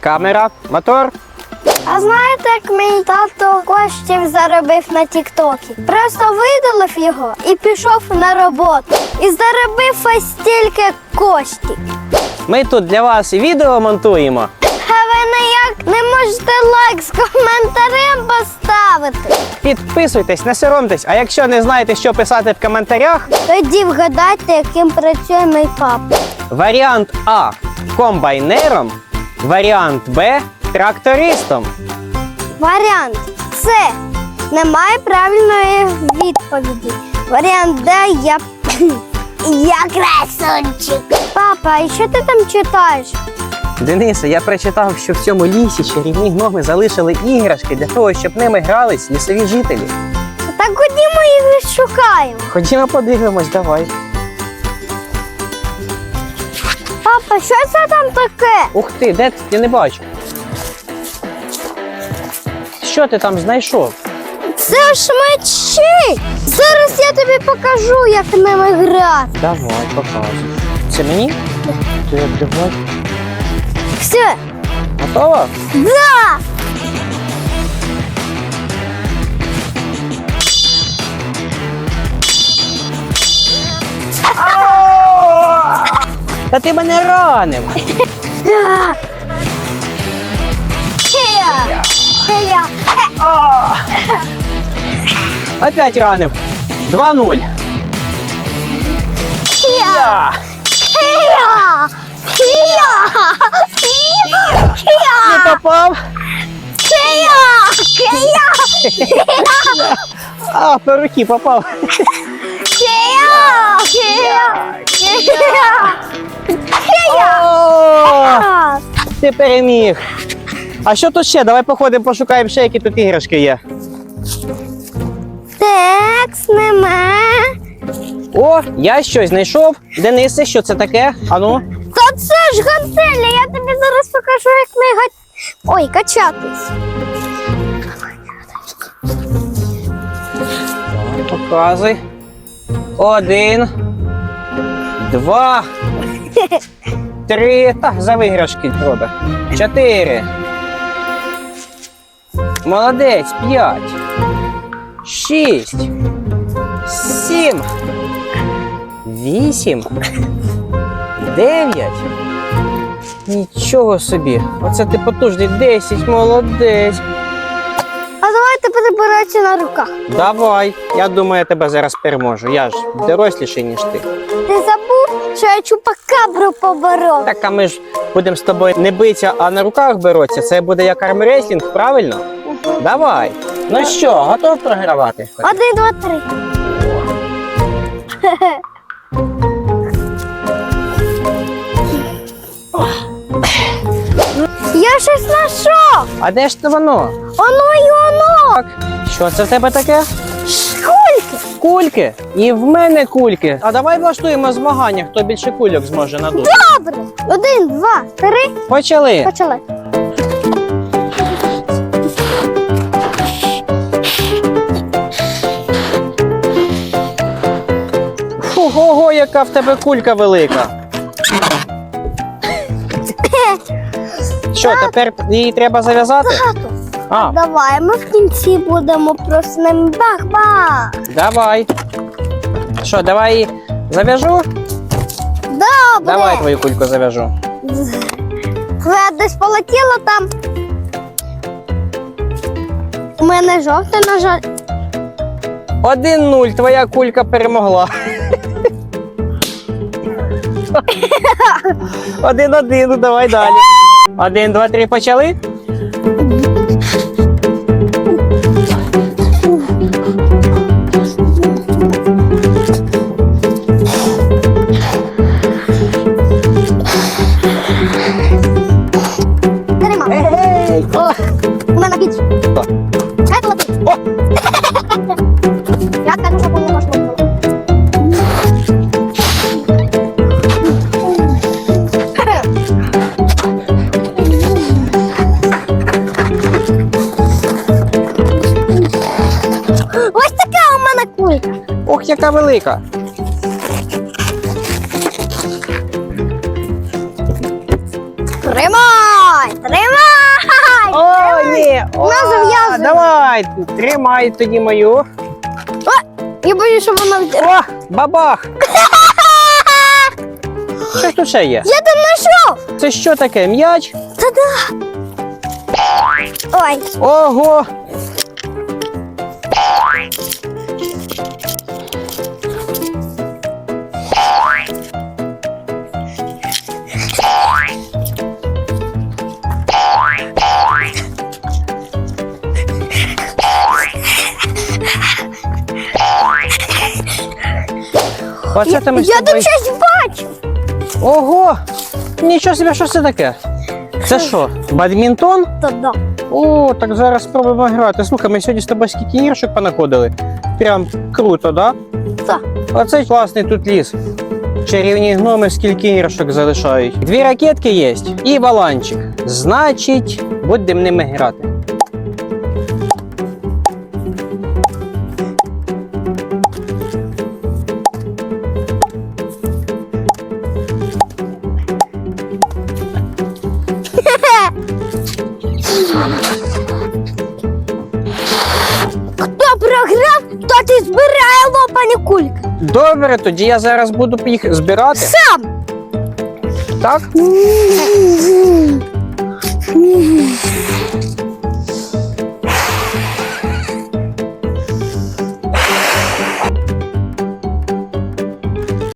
Камера, мотор. А знаєте, як мій тато коштів заробив на Тіктокі? Просто видалив його і пішов на роботу. І заробив ось стільки коштів. Ми тут для вас відео монтуємо. А ви ніяк не можете лайк з коментарем поставити. Підписуйтесь, не соромтесь. А якщо не знаєте, що писати в коментарях, Тоді вгадайте, яким працює мій папа. варіант А комбайнером, варіант Б трактористом. Варіант С. Немає правильної відповіді. Варіант Д. Я. Я красунчик. Папа, і що ти там читаєш? Денисе, я прочитав, що в цьому лісі чарівні гноми залишили іграшки для того, щоб ними грались лісові жителі. Так ходімо їх відшукаємо. Ходімо подивимось, давай. Папа, що це там таке? Ух ти, де ти? Я не бачу. Що ти там знайшов? Це ж мечі! Зараз я тобі покажу, як ними грати. Давай, показуй. Це мені? Ти давай. Все, Готова? да! Та ти мене ранив. Опять ранив. 2-0. Хея! Хея! Хея! Хея! Хея! Не попав. А, по руки попав. О, ти переміг. А що тут ще? Давай походимо, пошукаємо ще, які тут іграшки є. Текс нема. О, я щось знайшов. Денисе, що це таке? Ану. Та це ж гантеля, я тобі зараз покажу, як ми га... Ой, качатись. Показуй. Один. Два. Три. Та, за виграшки робить. Чотири. Молодець. П'ять. Шість. Сім. Вісім. Дев'ять. Нічого собі. Оце ти потужний. Десять. Молодець. А на руках. Давай. Я думаю, я тебе зараз переможу. Я ж доросліший, ніж ти. Ти забув, що я чупакабру поборов. Так, а ми ж будемо з тобою не битися, а на руках боротися. Це буде як армреслінг, правильно? Давай. Ну що, готов програвати? Один, два, три. Я щось знайшов. А де ж це воно? Оно і. Так. Що це в тебе таке? Шкульки. Кульки. І в мене кульки. А давай влаштуємо змагання, хто більше кульок зможе надути. Добре. Один, два, три. Почали. Почали. Ого, яка в тебе кулька велика. Що, тепер її треба зав'язати? Тато, А, давай ми в кінці будемо просто ним бах-бах. давай. Що, давай її зав'яжу? Добре. Давай твою кульку зав'яжу. Твоя десь полетіла там. У мене жовте, на жаль. 1-0, твоя кулька перемогла. Один-один, ну давай далі. Один, два, три, почали. Я кажу, щоб не можна. Ось така у мене кулька. Ох, яка велика. Тримай! Тримай, тримай тоді мою. Я боюсь, що вона втер- О, бабах! Що тут ще є? Я там знайшов! Це що таке? М'яч? Та-да! Ой, Ого! Оце там ми з я тобою- тут щось бачу! Ого! Нічого собі, що це таке? Це що, бадмінтон? Та-да. О, так зараз спробуємо грати. Слухай, ми сьогодні з тобою скільки іграшок понаходили. Прям круто, да? Так. Оце класний тут ліс. Чарівні гноми скільки іграшок залишають. Дві ракетки є і баланчик. Значить, будемо ними грати. Хто програв, то ти збирає лопані кульки. Добре, тоді я зараз буду їх збирати. Сам! Так?